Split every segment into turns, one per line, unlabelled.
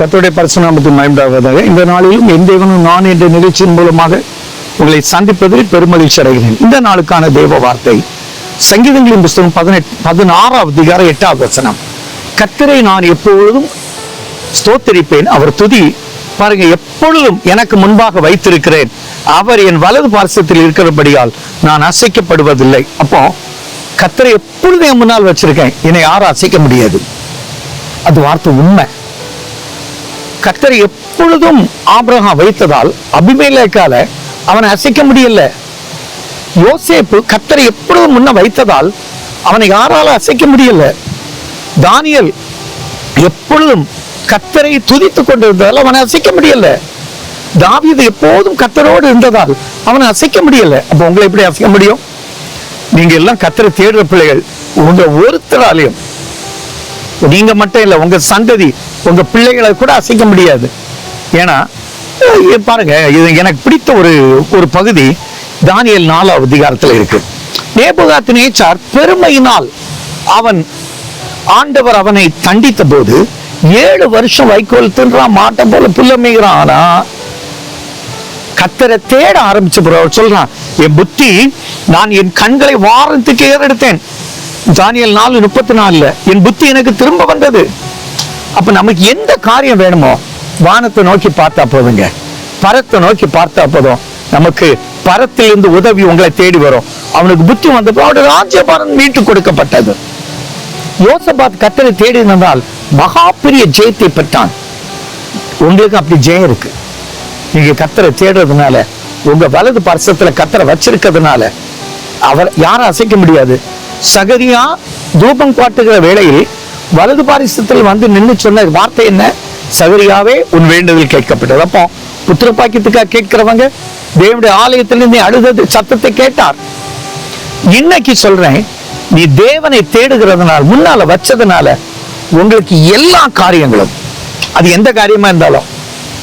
கத்தோடைய பரிசுநாமத்து மயம்பாவதாக இந்த நாளிலும் என் தேவனும் நான் என்ற நிகழ்ச்சியின் மூலமாக உங்களை சந்திப்பதில் பெருமகிழ்ச்சி அடைகிறேன். இந்த நாளுக்கான தேவ வார்த்தை சங்கீதங்களின் புஸ்தகம் பதினெட்டு பதினாறாவது அதிகாரம் எட்டாவது வசனம். கர்த்தரை நான் எப்பொழுதும் ஸ்தோத்தரிப்பேன். அவர் துதி பாருங்க எப்பொழுதும் எனக்கு முன்பாக வைத்திருக்கிறேன். அவர் என் வலது பார்சத்தில் இருக்கிறபடியால் நான் அசைக்கப்படுவதில்லை. அப்போ கத்தரை எப்பொழுதும் என் முன்னால் வச்சிருக்கேன். என்னை யாரும் அசைக்க முடியாது. அது வார்த்தை உண்மை. கத்தர் எப்பொழுதும் ஆபிரகாம் வைத்ததால் அபிமேலேக்கால அவனை அசைக்க முடியல. யோசேப்பு கத்தரை எப்பொழுதும் முன்ன வைத்ததால் அவனை யாரால அசைக்க முடியல. தானியல் எப்பொழுதும் கத்தரை துதித்துக் கொண்டிருந்ததால் அவனை அசைக்க முடியல. தாவீது எப்போதும் கத்தரோடு இருந்ததால் அவனை அசைக்க முடியல. அப்ப உங்களை எப்படி அசைக்க முடியும்? நீங்க எல்லாம் கத்தரை தேடுற பிள்ளைகள். உங்க ஒருத்தராலையும் நீங்க மட்டும் இல்ல உங்க சந்ததி உங்க பிள்ளைகளை கூட அசைக்க முடியாது. ஏன்னா பாருங்க இது எனக்கு பிடித்த ஒரு ஒரு பகுதி தானியல் நாலாவது அதிகாரத்தில் இருக்கு. நேபுகாத்து நேச்சார் பெருமையினால் அவன் ஆண்டவர் அவனை தண்டித்த போது ஏழு வருஷம் வைக்கோல் தின்றான் மாட்டம் போல புல்லமைகிறான் ஆனா கத்தரை தேட ஆரம்பிச்ச பிறகு சொல்றான் என் புத்தி நான் என் கண்களை வாரத்துக்கு ஏறெடுத்தேன். தானியல் நாலு முப்பத்தி நாலுல என் புத்தி எனக்கு திரும்ப வந்தது. அப்ப நமக்கு எந்த காரியம் வேணுமோ வானத்தை நோக்கி பார்த்தா போதுங்க. பரத்தை நோக்கி பார்த்தா போதும். நமக்கு பரத்திலிருந்து உதவி உங்களை தேடி வரும். அவனுக்கு புத்தி வந்தப்போ அவனுடைய ராஜ்யபாரன் மீட்டு கொடுக்கப்பட்டது. யோசபாத் கத்தரை தேடினதால் மகா பெரிய ஜெயத்தை பெற்றான். உங்களுக்கு அப்படி ஜெயம் இருக்கு. நீங்க கத்தரை தேடுறதுனால உங்க வலது பரிசத்துல கத்தரை வச்சிருக்கிறதுனால அவர் யாரும் அசைக்க முடியாது. சகரியா தூபம் காட்டுகிற வேளையில் வலது பாரிசத்தில் வந்து நின்னு சொன்ன வார்த்தை என்ன? சகரியாவே உன் வேண்டுதல் கேட்கப்பட்டது. அப்போ புத்திரப்பாக்கியத்துக்காக கேட்கிறவங்க தேவனுடைய ஆலயத்திலிருந்து அழுதது சத்தத்தை கேட்டார். இன்னைக்கு சொல்றேன் நீ தேவனை தேடுகிறதுனால முன்னால வச்சதுனால உங்களுக்கு எல்லா காரியங்களும் அது எந்த காரியமா இருந்தாலும்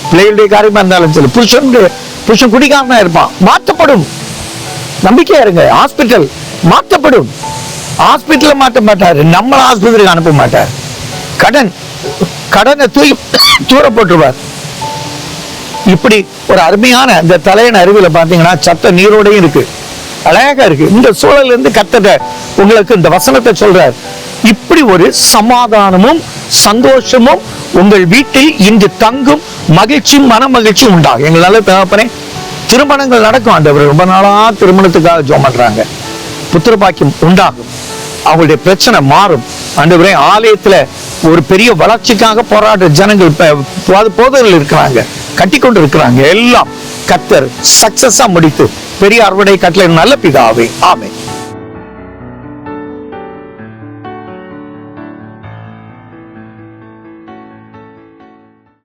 பிள்ளைகளுடைய காரியமா இருந்தாலும் சரி புருஷனுடைய புருஷன் குடிக்காம இருப்பான் மாற்றப்படும். நம்பிக்கையா இருங்க ஹாஸ்பிட்டல் மாற்றப்படும். ஹாஸ்பிட்டல்ல மாட்ட மாட்டாரு. நம்மள ஆஸ்பத்திரிக்கு அனுப்ப மாட்டார். கடன் கடனை தூக்கி தூர போட்டுருவார். இப்படி ஒரு அருமையான இந்த தலையண அருவியில் பாத்தீங்கன்னா சத்த நீரோடையும் இருக்கு. அழகா இருக்கு. இந்த சூழல்ல இருந்து கத்தட உங்களுக்கு இந்த வசனத்தை சொல்றார். இப்படி ஒரு சமாதானமும் சந்தோஷமும் உங்கள் வீட்டில் இன்று தங்கும் மகிழ்ச்சியும் மன மகிழ்ச்சியும் உண்டாகும் எங்களால தகப்பனே திருமணங்கள் நடக்கும் ஆண்டவர். ரொம்ப நாளா திருமணத்துக்காக ஜோம் பண்றாங்க. புத்திர பாக்கியம் உண்டாகும். அவங்களுடைய பிரச்சனை மாறும். அன்று ஆலயத்துல ஒரு பெரிய வளர்ச்சிக்காக போராடுற ஜனங்கள் இப்ப போதர்கள் இருக்கிறாங்க. கட்டி கொண்டு இருக்கிறாங்க. எல்லாம் கத்தர் சக்சஸா முடித்து பெரிய அறுவடை கட்டளை நல்ல பிதாவே. ஆமே